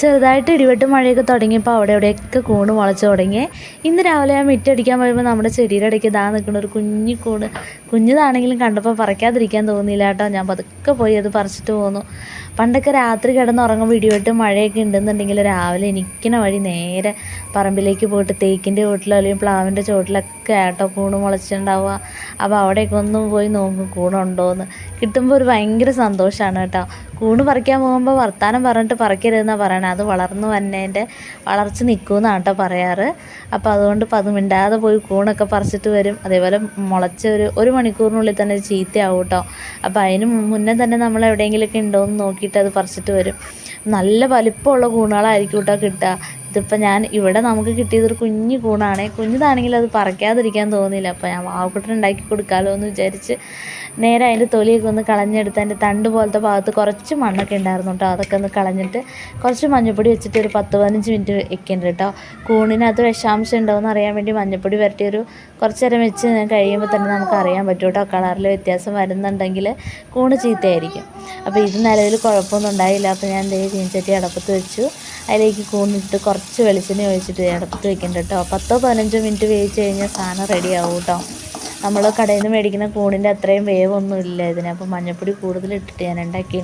ചെറുതായിട്ട് ഇടിവെട്ട് മഴയൊക്കെ തുടങ്ങിയപ്പോൾ അവിടെ ഇവിടെയൊക്കെ കൂണ് മുളച്ച് തുടങ്ങി ഇന്ന് രാവിലെ ഞാൻ മിറ്റടിക്കാൻ പോയപ്പോൾ നമ്മുടെ ചെടിയുടെ ഇടയ്ക്ക് ഇതാ നിൽക്കുന്ന ഒരു കുഞ്ഞു കൂണ്. കുഞ്ഞതാണെങ്കിലും കണ്ടപ്പോൾ പറിക്കാതിരിക്കാൻ തോന്നിയില്ല കേട്ടോ. ഞാൻ പതുക്കെ പോയി അത് പറിച്ചിട്ട് പോന്നു. പണ്ടൊക്കെ രാത്രി കിടന്നുറങ്ങുമ്പോൾ ഇടിവെട്ട് മഴയൊക്കെ ഉണ്ടെന്നുണ്ടെങ്കിൽ രാവിലെ എനിക്കിന വഴി നേരെ പറമ്പിലേക്ക് പോയിട്ട് തേക്കിന്റെ ചോട്ടിലോ അല്ലെങ്കിൽ പ്ലാവിന്റെ ചോട്ടിലൊക്കെ ആട്ടോ കൂണ് മുളച്ചിട്ടുണ്ടാവുക. അപ്പോൾ അവിടെയൊക്കെ ഒന്നും പോയി നോക്കും കൂണുണ്ടോയെന്ന് കിട്ടുമ്പോൾ ഒരു ഭയങ്കര സന്തോഷമാണ് കേട്ടോ. കൂണ് പറിക്കാൻ പോകുമ്പോൾ വർത്താനം പറഞ്ഞിട്ട് പറിക്കരുതെന്നാണ് പറയണത് അത് വളർന്നു വന്നതിന്റെ വളർച്ച നിൽക്കുമെന്നാണ് കേട്ടോ പറയാറ്. അപ്പോൾ അതുകൊണ്ട് ഇപ്പം അത് മിണ്ടാതെ പോയി കൂണൊക്കെ പറിച്ചിട്ട് വരും. അതേപോലെ മുളച്ച ഒരു ഒരു മണിക്കൂറിനുള്ളിൽ തന്നെ ചീത്തയാവും കേട്ടോ അപ്പോൾ അതിന് മുന്നേ തന്നെ നമ്മൾ എവിടെയെങ്കിലുമൊക്കെ ഉണ്ടോ എന്ന് നോക്കിയിട്ട് അത് പറിച്ചിട്ട് വരും. നല്ല വലിപ്പമുള്ള കൂണുകളായിരിക്കും കേട്ടോ കിട്ടുക. ഇതിപ്പോൾ ഞാൻ ഇവിടെ നമുക്ക് കിട്ടിയതൊരു കുഞ്ഞു കൂണാണ്. കുഞ്ഞതാണെങ്കിൽ അത് പറിക്കാതിരിക്കാൻ തോന്നിയില്ല. അപ്പോൾ ഞാൻ വാവക്കുട്ടൻ ഉണ്ടാക്കി കൊടുക്കാമല്ലോ എന്ന് വിചാരിച്ച് നേരെ അതിന്റെ തൊലിയൊക്കെ ഒന്ന് കളഞ്ഞെടുത്ത് അതിന്റെ തണ്ട് പോലത്തെ ഭാഗത്ത് കുറച്ച് മണ്ണൊക്കെ ഉണ്ടായിരുന്നു കേട്ടോ. അതൊക്കെ ഒന്ന് കളഞ്ഞിട്ട് കുറച്ച് മഞ്ഞപ്പൊടി വെച്ചിട്ട് ഒരു പത്ത് പതിനഞ്ച് മിനിറ്റ് വെക്കേണ്ടത് കേട്ടോ. കൂണിനകത്ത് വിഷാംശം ഉണ്ടോയെന്ന് അറിയാൻ വേണ്ടി മഞ്ഞപ്പൊടി വരട്ടിയൊരു കുറച്ച് നേരം വെച്ച് കഴിയുമ്പോൾ തന്നെ നമുക്ക് അറിയാൻ പറ്റും കേട്ടോ. കളറിൽ വ്യത്യാസം വരുന്നുണ്ടെങ്കിൽ കൂണ് ചീത്തയായിരിക്കും. അപ്പോൾ ഇത് നിലവിൽ കുഴപ്പമൊന്നും ഉണ്ടായില്ല. അപ്പോൾ ഞാൻ ദേ ചീൻചട്ടി അടപ്പത്ത് വെച്ചു. അതിലേക്ക് കൂന്നിട്ട് കുറച്ച് വെളിച്ചെണ്ണ ഒഴിച്ചിട്ട് ഇടത്ത് വെക്കണ്ട കേട്ടോ. പത്തോ പതിനഞ്ചോ മിനിറ്റ് വേവിച്ച് കഴിഞ്ഞാൽ സാധനം റെഡി ആവും കേട്ടോ. നമ്മൾ കടയിൽ നിന്ന് മേടിക്കുന്ന കൂണിന്റെ അത്രയും വേവൊന്നും ഇല്ല ഇതിന്. അപ്പോൾ മഞ്ഞൾപ്പൊടി കൂടുതൽ ഇട്ടിട്ട് ഞാൻ ഉണ്ടാക്കി